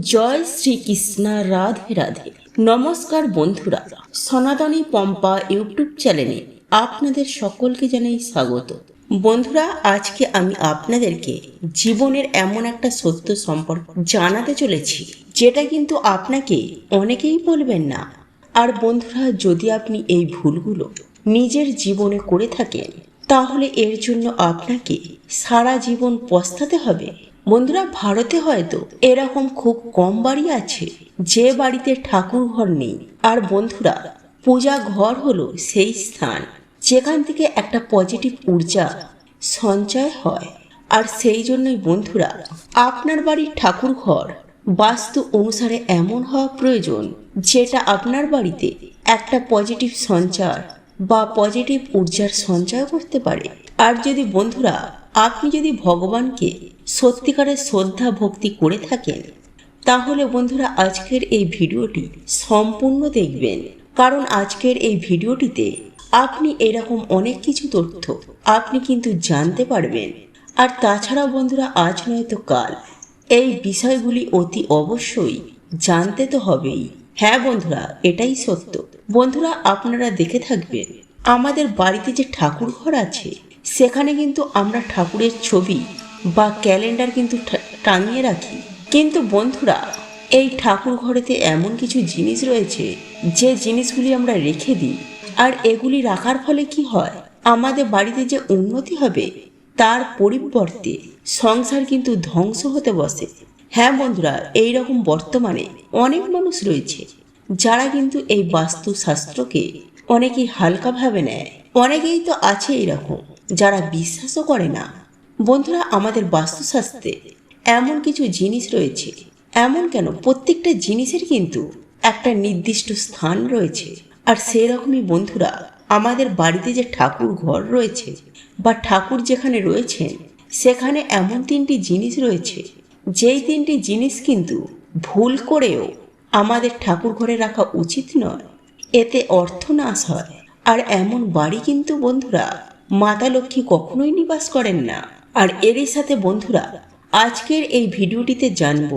জয় শ্রীকৃষ্ণ, রাধে রাধে। নমস্কার বন্ধুরা, সনাতনী পম্পা ইউটিউব চ্যানেলে আপনাদের সকলকে জানাই স্বাগত। বন্ধুরা, আজকে আমি আপনাদেরকে জীবনের এমন একটা সত্য সম্পর্ক জানাতে চলেছি, যেটা কিন্তু আপনাকে অনেকেই বলবেন না। আর বন্ধুরা, যদি আপনি এই ভুলগুলো নিজের জীবনে করে থাকেন, তাহলে এর জন্য আপনাকে সারা জীবন পস্তাতে হবে। বন্ধুরা, ভারতে হয়তো এরকম খুব কম বাড়ি আছে, যে বাড়িতে ঠাকুর ঘর নেই। আর বন্ধুরা, পূজা ঘর হলো সেই স্থান, যেখান থেকে একটা পজিটিভ ঊর্জা, সঞ্চয় হয়। আর সেই জন্যই বন্ধুরা, আপনার বাড়ির ঠাকুর ঘর বাস্তু অনুসারে এমন হওয়া প্রয়োজন, যেটা আপনার বাড়িতে একটা পজিটিভ সঞ্চার বা পজিটিভ ঊর্জার সঞ্চয় করতে পারে। আর যদি বন্ধুরা, আপনি যদি ভগবানকে সত্যিকারের শ্রদ্ধা ভক্তি করে থাকেন। তাহলে বন্ধুরা, আজকের এই ভিডিওটি সম্পূর্ণ দেখবেন। কারণ আজকের এই ভিডিওটিতে আপনি এরকম অনেক কিছু তথ্য আপনি কিন্তু জানতে পারবেন। আর তাছাড়া বন্ধুরা, আজ নয়তো কাল। এই বিষয়গুলি অতি অবশ্যই জানতে তো হবেই। হ্যাঁ বন্ধুরা, এটাই সত্য। বন্ধুরা, আপনারা দেখে থাকবেন, আমাদের বাড়িতে যে ঠাকুর ঘর আছে, সেখানে কিন্তু আমরা ঠাকুরের ছবি বা ক্যালেন্ডার কিন্তু টাঙিয়ে রাখি। কিন্তু বন্ধুরা, এই ঠাকুর ঘরেতে এমন কিছু জিনিস রয়েছে, যে জিনিসগুলি আমরা রেখে দিই। আর এগুলি রাখার ফলে কি হয়? আমাদের বাড়িতে যে উন্নতি হবে, তার পরিবর্তে সংসার কিন্তু ধ্বংস হতে বসে। হ্যাঁ বন্ধুরা এই রকম বর্তমানে অনেক মানুষ রয়েছে, যারা কিন্তু এই বাস্তুশাস্ত্রকে অনেকেই হালকাভাবে নেয়। অনেকেই তো আছে এরকম যারা বিশ্বাসও করে না। বন্ধুরা, আমাদের বাস্তুশাস্ত্রে এমন কিছু জিনিস রয়েছে। এমন কেন? প্রত্যেকটা জিনিসের কিন্তু একটা নির্দিষ্ট স্থান রয়েছে। আর সেরকমই বন্ধুরা, আমাদের বাড়িতে যে ঠাকুর ঘর রয়েছে বা ঠাকুর যেখানে রয়েছেন, সেখানে এমন তিনটি জিনিস রয়েছে। যেই তিনটি জিনিস কিন্তু ভুল করেও আমাদের ঠাকুর ঘরে রাখা উচিত নয়, এতে অর্থ নাশ হয়। আর এমন বাড়ি কিন্তু বন্ধুরা, মাতা লক্ষ্মী কখনোই নিবাস করেন না। আর এরই সাথে বন্ধুরা, আজকের এই ভিডিওটিতে জানব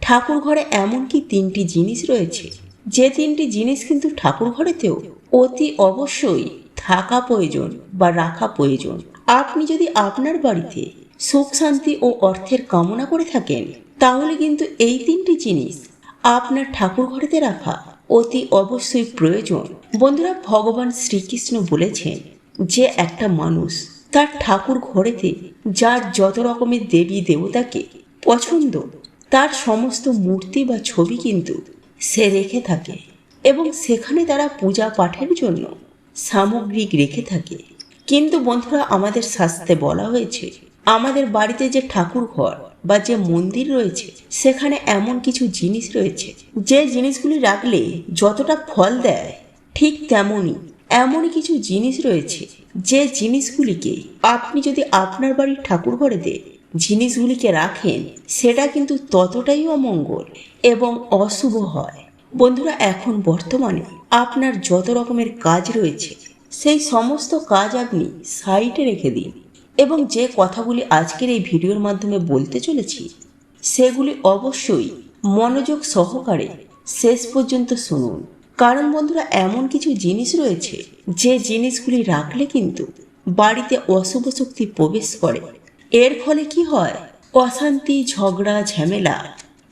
ঠাকুর ঘরে এমন কি তিনটি জিনিস রয়েছে? যে তিনটি জিনিস কিন্তু ঠাকুর ঘরেতেও অতি অবশ্যই থাকা প্রয়োজন বা রাখা প্রয়োজন। আপনি যদি আপনার বাড়িতে সুখ, শান্তি ও অর্থের কামনা করে থাকেন, তাহলে কিন্তু এই তিনটি জিনিস আপনার ঠাকুর ঘরেতে রাখা অতি অবশ্যই প্রয়োজন। বন্ধুরা, ভগবান শ্রীকৃষ্ণ বলেছেন যে একটা মানুষ তার ঠাকুর ঘরেতে যার যত রকমের দেবী দেবতাকে পছন্দ, তার সমস্ত মূর্তি বা ছবি কিন্তু সে রেখে থাকে এবং সেখানে তারা পূজা পাঠের জন্য সামগ্রিক রেখে থাকে। কিন্তু বন্ধুরা, আমাদের শাস্তে বলা হয়েছে, আমাদের বাড়িতে যে ঠাকুর ঘর বা যে মন্দির রয়েছে, সেখানে এমন কিছু জিনিস রয়েছে, যে জিনিসগুলি রাখলে যতটা ফল দেয় ঠিক তেমনই এমনই কিছু জিনিস রয়েছে যে জিনিসগুলিকে আপনি যদি আপনার বাড়ির ঠাকুর ঘরেতে জিনিসগুলিকে রাখেন, সেটা কিন্তু ততটাই অমঙ্গল এবং অশুভ হয়। বন্ধুরা, এখন বর্তমানে আপনার যত রকমের কাজ রয়েছে, সেই সমস্ত কাজ আপনি সাইডে রেখে দিন এবং যে কথাগুলি আজকের এই ভিডিওর মাধ্যমে বলতে চলেছি, সেগুলি অবশ্যই মনোযোগ সহকারে শেষ পর্যন্ত শুনুন। কারণ বন্ধুরা, এমন কিছু জিনিস রয়েছে যে জিনিসগুলি রাখলে কিন্তু বাড়িতে অশুভ শক্তি প্রবেশ করে। এর ফলে কি হয়? অশান্তি, ঝগড়া, ঝামেলা,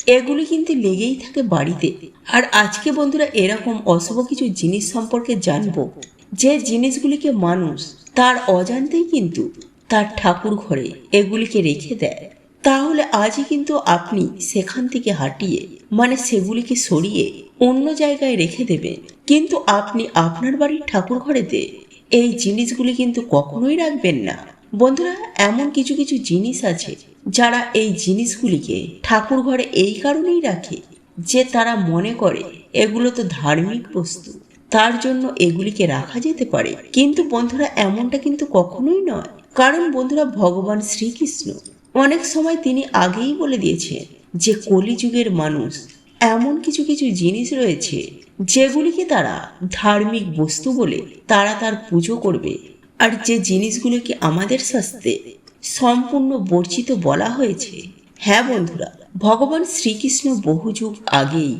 এগুলি কিন্তু লেগেই থাকে বাড়িতে। আর আজকে বন্ধুরা, এরকম অশুভ কিছু জিনিস সম্পর্কে জানব যে জিনিসগুলিকে মানুষ তার অজান্তেই কিন্তু তার ঠাকুর ঘরে এগুলিকে রেখে দেয়। তাহলে আজই কিন্তু আপনি সেখান থেকে হাঁটিয়ে মানে সেগুলিকে সরিয়ে অন্য জায়গায় রেখে দেবে। কিন্তু আপনি আপনার বাড়ির ঠাকুর ঘরেতে এই জিনিসগুলি কিন্তু কখনোই রাখবেন না। বন্ধুরা, এমন কিছু কিছু জিনিস আছে যারা এই জিনিসগুলিকে ঠাকুর ঘরে এই কারণেই রাখে যে তারা মনে করে এগুলো তো ধার্মিক বস্তু, তার জন্য এগুলিকে রাখা যেতে পারে। কিন্তু বন্ধুরা, এমনটা কিন্তু কখনোই নয়। কারণ বন্ধুরা, ভগবান শ্রীকৃষ্ণ অনেক সময় তিনি আগেই বলে দিয়েছেন যে কলিযুগের মানুষ এমন কিছু কিছু জিনিস রয়েছে যেগুলিকে তারা ধার্মিক বস্তু বলে তারা তার পুজো করবে। আর যে জিনিসগুলিকে আমাদের শাস্ত্রে সম্পূর্ণ বর্জিত বলা হয়েছে। হ্যাঁ বন্ধুরা, ভগবান শ্রীকৃষ্ণ বহু যুগ আগেই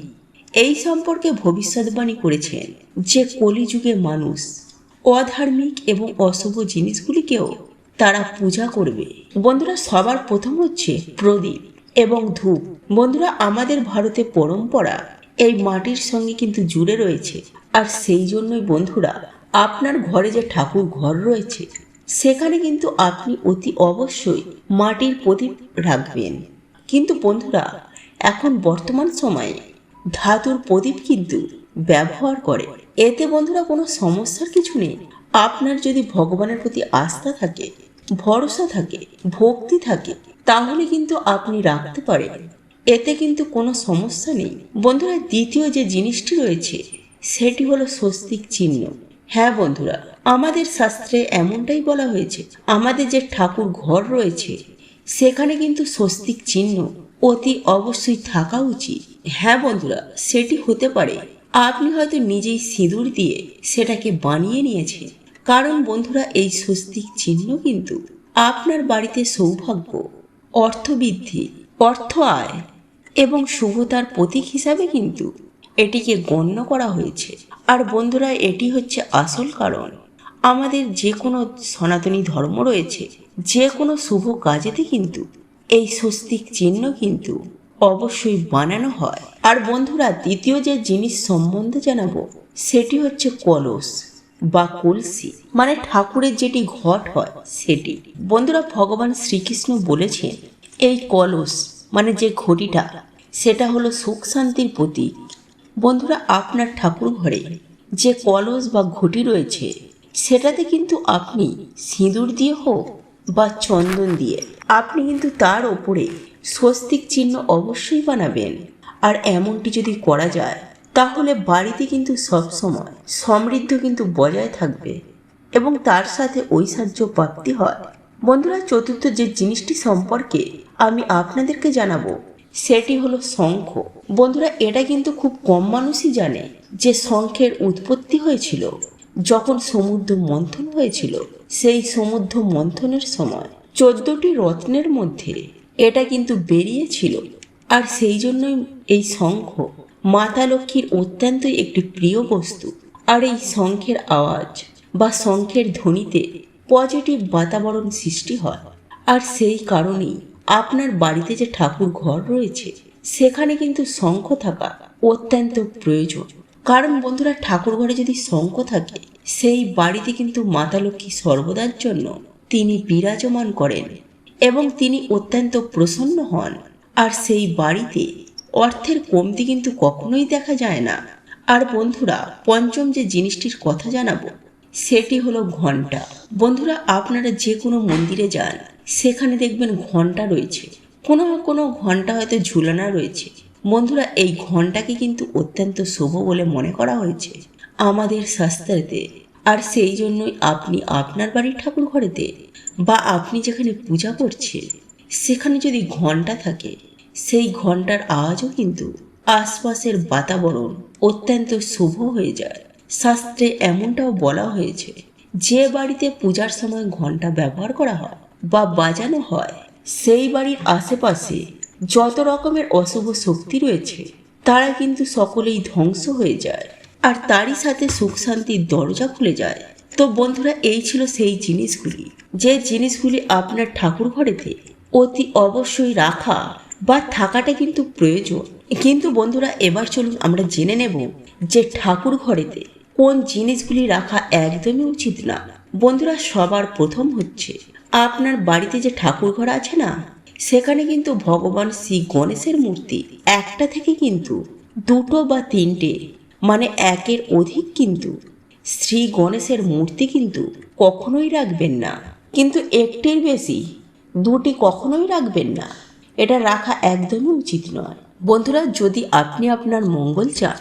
এই সম্পর্কে ভবিষ্যৎবাণী করেছেন যে কলিযুগে মানুষ অধার্মিক এবং অশুভ জিনিসগুলিকেও তারা পূজা করবে। বন্ধুরা, সবার প্রথম হচ্ছে প্রদীপ এবং ধূপ। বন্ধুরা, আমাদের ভারতে পরম্পরা এই মাটির সঙ্গে কিন্তু জুড়ে রয়েছে। আর সেই জন্যই বন্ধুরা, আপনার ঘরে যে ঠাকুর ঘর রয়েছে, সেখানে কিন্তু আপনি অতি অবশ্যই মাটির প্রদীপ রাখবেন। কিন্তু বন্ধুরা, এখন বর্তমান সময়ে ধাতুর প্রদীপ কিন্তু ব্যবহার করে। এতে বন্ধুরা কোনো সমস্যার কিছু নেই। আপনার যদি ভগবানের প্রতি আস্থা থাকে, ভরসা থাকে, ভক্তি থাকে, তাহলে কিন্তু আপনি রাখতে পারেন। এতে কিন্তু কোনো সমস্যা নেই। বন্ধুরা, দ্বিতীয় যে জিনিসটি রয়েছে, সেটি হলো স্বস্তিক চিহ্ন। হ্যাঁ বন্ধুরা, আমাদের শাস্ত্রে এমনটাই বলা হয়েছে, আমাদের যে ঠাকুর ঘর রয়েছে, সেখানে কিন্তু স্বস্তিক চিহ্ন অতি অবশ্যই থাকা উচিত। হ্যাঁ বন্ধুরা, সেটি হতে পারে। আপনি হয়তো নিজেই সিঁদুর দিয়ে সেটাকে বানিয়ে নিয়েছেন। কারণ বন্ধুরা, এই স্বস্তিক চিহ্ন কিন্তু আপনার বাড়িতে সৌভাগ্য, অর্থবৃদ্ধি, অর্থ আয় এবং শুভতার প্রতীক হিসাবে কিন্তু এটিকে গণ্য করা হয়েছে। আর বন্ধুরা, এটি হচ্ছে আসল কারণ। আমাদের যে কোনো সনাতনী ধর্ম রয়েছে যে কোনো শুভ কাজেতে কিন্তু এই স্বস্তিক চিহ্ন কিন্তু অবশ্যই বানানো হয়। আর বন্ধুরা, দ্বিতীয় যে জিনিস সম্বন্ধে জানাব, সেটি হচ্ছে কলস বা কলসি। মানে ঠাকুরের যেটি ঘট হয়, সেটি। বন্ধুরা, ভগবান শ্রীকৃষ্ণ বলেছেন, এই কলস মানে যে ঘটিটা সেটা হলো সুখ শান্তির প্রতীক। বন্ধুরা, আপনার ঠাকুর ঘরে যে কলস বা ঘটি রয়েছে, সেটাতে কিন্তু আপনি সিঁদুর দিয়ে হোক বা চন্দন দিয়ে, আপনি কিন্তু তার ওপরে স্বস্তিক চিহ্ন অবশ্যই বানাবেন। আর এমনটি যদি করা যায়, তাহলে বাড়িতে কিন্তু সবসময় সমৃদ্ধ কিন্তু বজায় থাকবে এবং তার সাথে ঐশ্বর্য প্রাপ্তি হয়। বন্ধুরা, চতুর্থ যে জিনিসটি সম্পর্কে আমি আপনাদেরকে জানাব সেটি হলো শঙ্খ। বন্ধুরা, এটা কিন্তু খুব কম মানুষই জানে যে শঙ্খের উৎপত্তি হয়েছিল যখন সমুদ্র মন্থন হয়েছিল। সেই সমুদ্র মন্থনের সময় চোদ্দটি রত্নের মধ্যে এটা কিন্তু বেরিয়েছিল। আর সেই জন্যই এই শঙ্খ মাতা লক্ষ্মীর অত্যন্তই একটি প্রিয় বস্তু। আর এই শঙ্খের আওয়াজ বা শঙ্খের ধ্বনিতে পজিটিভ বাতাবরণ সৃষ্টি হয়। আর সেই কারণেই আপনার বাড়িতে যে ঠাকুর ঘর রয়েছে, সেখানে কিন্তু শঙ্খ থাকা অত্যন্ত প্রয়োজন। কারণ বন্ধুরা, ঠাকুর ঘরে যদি শঙ্খ থাকে, সেই বাড়িতে কিন্তু মাতা লক্ষ্মী সর্বদার জন্য তিনি বিরাজমান করেন এবং তিনি অত্যন্ত প্রসন্ন হন। আর সেই বাড়িতে অর্থের কমতি কিন্তু কখনোই দেখা যায় না। আর বন্ধুরা, পঞ্চম যে জিনিসটির কথা জানাব, সেটি হলো ঘণ্টা বন্ধুরা, আপনারা যে কোনো মন্দিরে যান সেখানে দেখবেন ঘণ্টা রয়েছে। কোনো না কোনো ঘণ্টা হয়তো ঝুলানো রয়েছে। বন্ধুরা, এই ঘন্টাকে কিন্তু অত্যন্ত শুভ বলে মনে করা হয়েছে আমাদের শাস্ত্রেতে। আর সেই জন্যই আপনি আপনার বাড়ির ঠাকুর ঘরেতে বা আপনি যেখানে পূজা করছেন, সেখানে যদি ঘণ্টা থাকে, সেই ঘণ্টার আওয়াজও কিন্তু আশপাশের বাতাবরণ অত্যন্ত শুভ হয়ে যায়। শাস্ত্রে এমনটাও বলা হয়েছে, যে বাড়িতে পূজার সময় ঘণ্টা ব্যবহার করা হয় বা বাজানো হয়। সেই বাড়ির আশেপাশে যত রকমের অশুভ শক্তি রয়েছে, তারা কিন্তু সকলেই ধ্বংস হয়ে যায়। আর তারই সাথে সুখ শান্তির দরজা খুলে যায়। তো বন্ধুরা, এই ছিল সেই জিনিসগুলি। যে জিনিসগুলি আপনার ঠাকুর ঘরেতে অতি অবশ্যই রাখা বা থাকাটা কিন্তু প্রয়োজন। কিন্তু বন্ধুরা, এবার চলুন আমরা জেনে নেব যে ঠাকুর ঘরেতে কোন জিনিসগুলি রাখা একদমই উচিত না। বন্ধুরা, সবার প্রথম হচ্ছে আপনার বাড়িতে যে ঠাকুর ঘর আছে না, সেখানে কিন্তু ভগবান শ্রী গণেশের মূর্তি। একটা থেকে কিন্তু দুটো বা তিনটে মানে একের অধিক কিন্তু শ্রী গণেশের মূর্তি কিন্তু কখনোই রাখবেন না। কিন্তু একটির বেশি, দুটি কখনোই রাখবেন না। এটা রাখা একদমই উচিত নয়। বন্ধুরা, যদি আপনি আপনার মঙ্গল চান,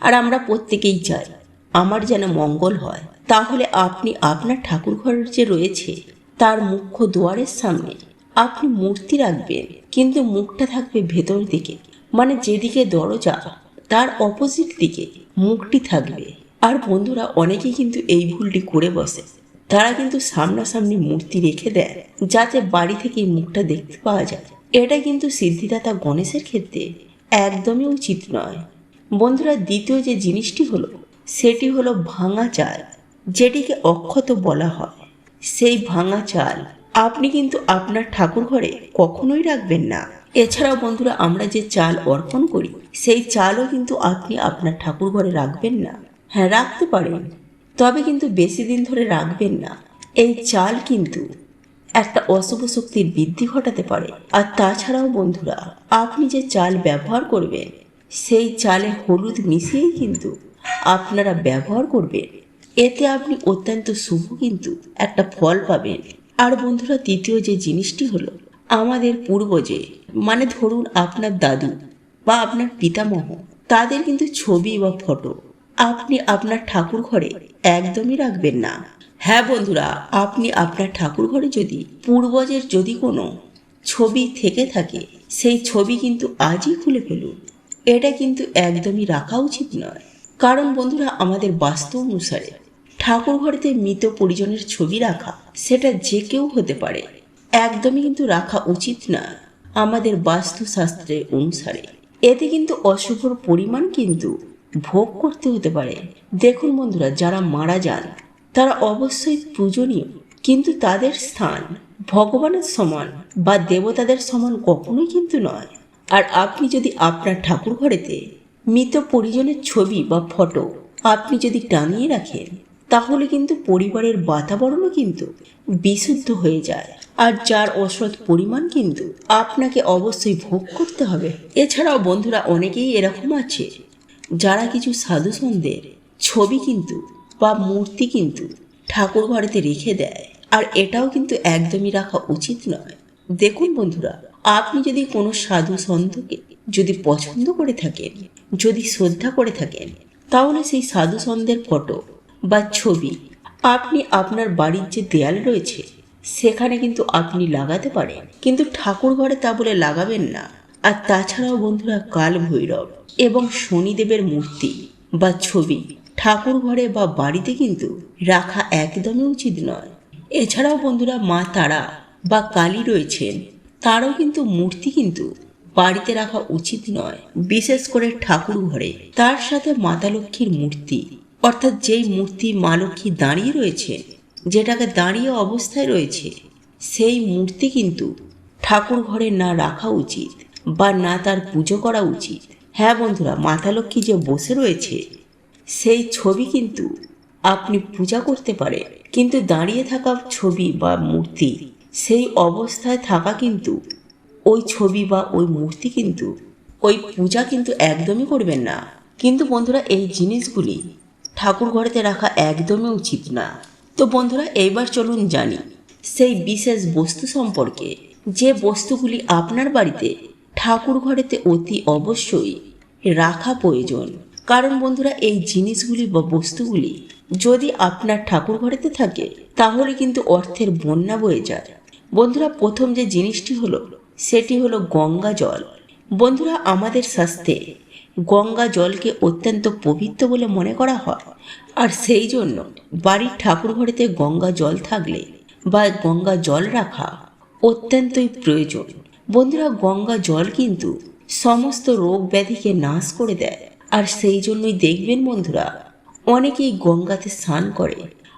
আর আমরা প্রত্যেকেই চাই, আমার যেন মঙ্গল হয়, তাহলে আপনি আপনার ঠাকুর ঘরের যে রয়েছে তার মুখ্য দুয়ারের সামনে। আপনি মূর্তি রাখবেন, কিন্তু মুখটা থাকবে ভেতর দিকে মানে যেদিকে দরজা, তার অপোজিট দিকে মুখটি থাকবে। আর বন্ধুরা, অনেকেই কিন্তু এই ভুলটি করে বসে। তারা কিন্তু সামনাসামনি মূর্তি রেখে দেয়, যাতে বাড়ি থেকে মুখটা দেখতে পাওয়া যায়। এটা কিন্তু সিদ্ধিদাতা গণেশের ক্ষেত্রে একদমই উচিত নয়। বন্ধুরা, দ্বিতীয় যে জিনিসটি হলো, সেটি হলো ভাঙা চাল, যেটিকে অক্ষত বলা হয়। সেই ভাঙা চাল আপনি কিন্তু আপনার ঠাকুর ঘরে কখনোই রাখবেন না। এছাড়াও বন্ধুরা, আমরা যে চাল অর্পণ করি, সেই চালও কিন্তু আপনি আপনার ঠাকুর ঘরে রাখবেন না। হ্যাঁ রাখতে পারেন, তবে কিন্তু বেশি দিন ধরে রাখবেন না। এই চাল কিন্তু একটা অশুভ শক্তির বৃদ্ধি ঘটাতে পারে। আর তাছাড়াও বন্ধুরা, আপনি যে চাল ব্যবহার করবেন, সেই চালে হলুদ মিশিয়েই কিন্তু আপনারা ব্যবহার করবেন। এতে আপনি অত্যন্ত শুভ কিন্তু একটা ফল পাবেন। আর বন্ধুরা, তৃতীয় যে জিনিসটি হলো, আমাদের পূর্বজে মানে ধরুন আপনার দাদু বা আপনার পিতামহ, তাদের কিন্তু ছবি বা ফটো আপনি আপনার ঠাকুর ঘরে একদমই রাখবেন না। হ্যাঁ বন্ধুরা, আপনি আপনার ঠাকুর ঘরে যদি পূর্বজের যদি কোনো ছবি থেকে থাকে, সেই ছবি কিন্তু আজই খুলে ফেলুন। এটা কিন্তু একদমই রাখা উচিত নয়। কারণ বন্ধুরা, আমাদের বাস্তু অনুসারে ঠাকুর ঘরেতে মৃত পরিজনের ছবি রাখা, সেটা যে কেউ হতে পারে। একদমই কিন্তু রাখা উচিত না আমাদের বাস্তুশাস্ত্রের অনুসারে। এতে কিন্তু অশুভর পরিমাণ কিন্তু ভোগ করতে হতে পারে। দেখুন বন্ধুরা, যারা মারা যান, তারা অবশ্যই পূজনীয়, কিন্তু তাদের স্থান ভগবানের সমান বা দেবতাদের সমান কখনোই কিন্তু নয়। আর আপনি যদি আপনার ঠাকুর ঘরেতে মৃত পরিজনের ছবি বা ফটো আপনি যদি টানিয়ে রাখেন তাহলে কিন্তু পরিবারের বাতাবরণও কিন্তু বিশুদ্ধ হয়ে যায়। আর যার অসৎ পরিমাণ কিন্তু আপনাকে অবশ্যই ভোগ করতে হবে। এছাড়াও বন্ধুরা অনেকেই এরকম আছে। যারা কিছু সাধু সন্ধ্যের ছবি কিন্তু বা মূর্তি কিন্তু ঠাকুর ঘরেতে রেখে দেয়। আর এটাও কিন্তু একদমই রাখা উচিত নয়। দেখুন বন্ধুরা, আপনি যদি কোনো সাধু সন্তকে যদি পছন্দ করে থাকেন, যদি শ্রদ্ধা করে থাকেন, তাহলে সেই সাধু সন্ধ্যের ফটো বা ছবি। আপনি আপনার বাড়ির যে দেয়াল রয়েছে, সেখানে কিন্তু আপনি লাগাতে পারেন। কিন্তু ঠাকুর ঘরে তা বলে লাগাবেন না। আর তাছাড়াও বন্ধুরা, কাল ভৈরব এবং শনিদেবের মূর্তি বা ছবি ঠাকুর ঘরে বা বাড়িতে কিন্তু রাখা একদমই উচিত নয়। এছাড়াও বন্ধুরা, মা তারা বা কালী রয়েছেন, তারও কিন্তু মূর্তি কিন্তু বাড়িতে রাখা উচিত নয়। বিশেষ করে ঠাকুর ঘরে। তার সাথে মাতা লক্ষ্মীর মূর্তি অর্থাৎ যেই মূর্তি মা লক্ষ্মী দাঁড়িয়ে রয়েছে, যেটাকে দাঁড়িয়ে অবস্থায় রয়েছে, সেই মূর্তি কিন্তু ঠাকুর ঘরে না রাখা উচিত বা না তার পুজো করা উচিত। হ্যাঁ বন্ধুরা, মাতা লক্ষ্মী যে বসে রয়েছে, সেই ছবি কিন্তু আপনি পূজা করতে পারেন কিন্তু দাঁড়িয়ে থাকা ছবি বা মূর্তি, সেই অবস্থায় থাকা কিন্তু ওই ছবি বা ওই মূর্তি কিন্তু ওই পূজা কিন্তু একদমই করবেন না। কিন্তু বন্ধুরা, এই জিনিসগুলি ঠাকুর ঘরেতে রাখা একদমই উচিত না। তো বন্ধুরা, এইবার চলুন জানি, সেই বিশেষ বস্তু সম্পর্কে যে বস্তুগুলি আপনার বাড়িতে ঠাকুর ঘরেতে অতি অবশ্যই রাখা প্রয়োজন। কারণ বন্ধুরা, এই জিনিসগুলি বা বস্তুগুলি যদি আপনার ঠাকুর ঘরেতে থাকে, তাহলে কিন্তু অর্থের বন্যা বয়ে যায়। বন্ধুরা, প্রথম যে জিনিসটি হলো, সেটি হলো গঙ্গা জল। বন্ধুরা, আমাদের শাস্ত্রে গঙ্গা জলকে অত্যন্ত পবিত্র বলে মনে করা হয়। আর সেই জন্য বাড়ির ঠাকুর ঘরেতে গঙ্গা জল থাকলে বা গঙ্গা জল রাখা অত্যন্তই প্রয়োজন। বন্ধুরা, গঙ্গা জল কিন্তু সমস্ত রোগ ব্যাধিকে নাশ করে দেয়। আর সেই জন্যই দেখবেন বন্ধুরা, অনেকেই গঙ্গাতে স্নান করে।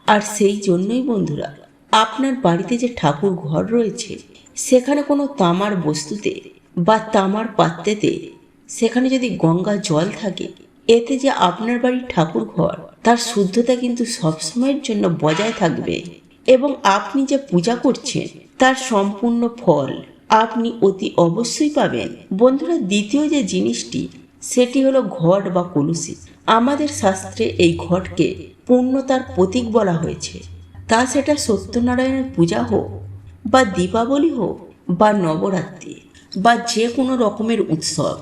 আর সেই জন্যই বন্ধুরা, আপনার বাড়িতে যে ঠাকুর ঘর রয়েছে, সেখানে কোনো তামার বস্তুতে বা তামার পাত্রেতে সেখানে যদি গঙ্গা জল থাকে, এতে যে আপনার বাড়ির ঠাকুর ঘর, তার শুদ্ধতা কিন্তু সবসময়ের জন্য বজায় থাকবে। এবং আপনি যে পূজা করছেন, তার সম্পূর্ণ ফল আপনি অতি অবশ্যই পাবেন। বন্ধুরা, দ্বিতীয় যে জিনিসটি, সেটি হলো ঘট বা কলসি। আমাদের শাস্ত্রে এই ঘটকে পূর্ণতার প্রতীক বলা হয়েছে। তা সেটা সত্যনারায়ণের পূজা হোক, বা দীপাবলি হোক, বা নবরাত্রি, বা যে কোনো রকমের উৎসব।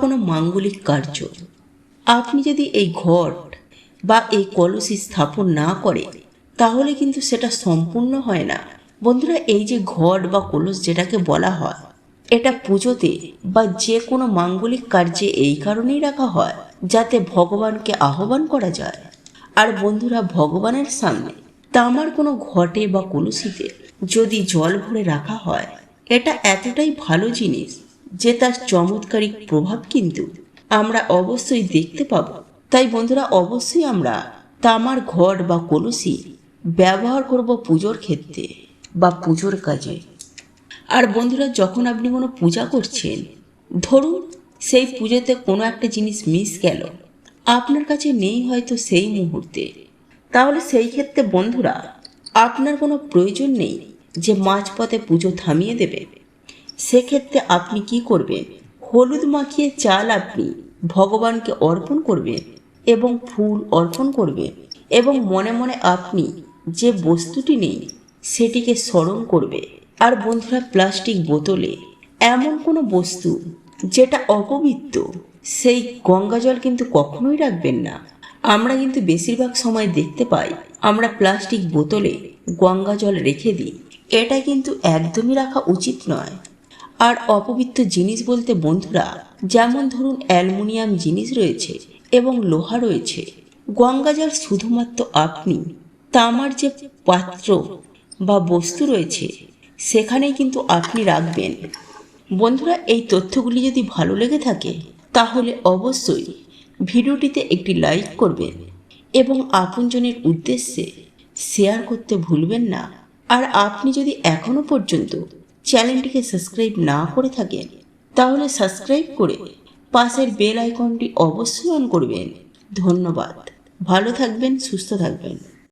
কোনো মাঙ্গলিক কার্য। আপনি যদি এই ঘট বা এই কলসি স্থাপন না করে, তাহলে কিন্তু সেটা সম্পূর্ণ হয় না। বন্ধুরা, এই যে ঘট বা কলস যেটাকে বলা হয়, এটা পুজোতে বা যে কোনো মাঙ্গলিক কার্যে এই কারণেই রাখা হয়, যাতে ভগবানকে আহ্বান করা যায়। আর বন্ধুরা, ভগবানের সামনে তামার কোনো ঘটে বা কলসিতে যদি জল ভরে রাখা হয়, এটা এতটাই ভালো জিনিস যে তার চমৎকারিক প্রভাব কিন্তু আমরা অবশ্যই দেখতে পাব। তাই বন্ধুরা, অবশ্যই আমরা তামার ঘর বা কলসি ব্যবহার করব পুজোর ক্ষেত্রে বা পুজোর কাজে। আর বন্ধুরা, যখন আপনি কোনো পূজা করছেন, ধরুন সেই পুজোতে কোনো একটা জিনিস মিস গেল, আপনার কাছে নেই হয়তো সেই মুহূর্তে। তাহলে সেই ক্ষেত্রে বন্ধুরা, আপনার কোনো প্রয়োজন নেই যে মাঝপথে পুজো থামিয়ে দেবে। সেক্ষেত্রে আপনি কি করবেন? হলুদ মাখিয়ে চাল আপনি ভগবানকে অর্পণ করবেন এবং ফুল অর্পণ করবেন এবং মনে মনে আপনি যে বস্তুটি নেই, সেটিকে স্মরণ করবে। আর বন্ধুরা, প্লাস্টিক বোতলে এমন কোনো বস্তু যেটা অপবিত্র, সেই গঙ্গা জল কিন্তু কখনোই রাখবেন না। আমরা কিন্তু বেশিরভাগ সময় দেখতে পাই, আমরা প্লাস্টিক বোতলে গঙ্গা জল রেখে দিই। এটা কিন্তু একদমই রাখা উচিত নয়। আর অপবিত্র জিনিস বলতে বন্ধুরা, যেমন ধরুন অ্যালুমিনিয়াম জিনিস রয়েছে এবং লোহা রয়েছে। গঙ্গাজল শুধুমাত্র আপনি, তামার যে পাত্র বা বস্তু রয়েছে, সেখানেই কিন্তু আপনি রাখবেন। বন্ধুরা, এই তথ্যগুলি যদি ভালো লেগে থাকে, তাহলে অবশ্যই ভিডিওটিতে একটি লাইক করবেন এবং আপনজনের উদ্দেশ্যে শেয়ার করতে ভুলবেন না। আর আপনি যদি এখনও পর্যন্ত চ্যানেলটিকে সাবস্ক্রাইব না করে থাকেন, তাহলে সাবস্ক্রাইব করে পাশের বেল আইকনটি অবশ্যই অন করবেন। ধন্যবাদ। ভালো থাকবেন, সুস্থ থাকবেন।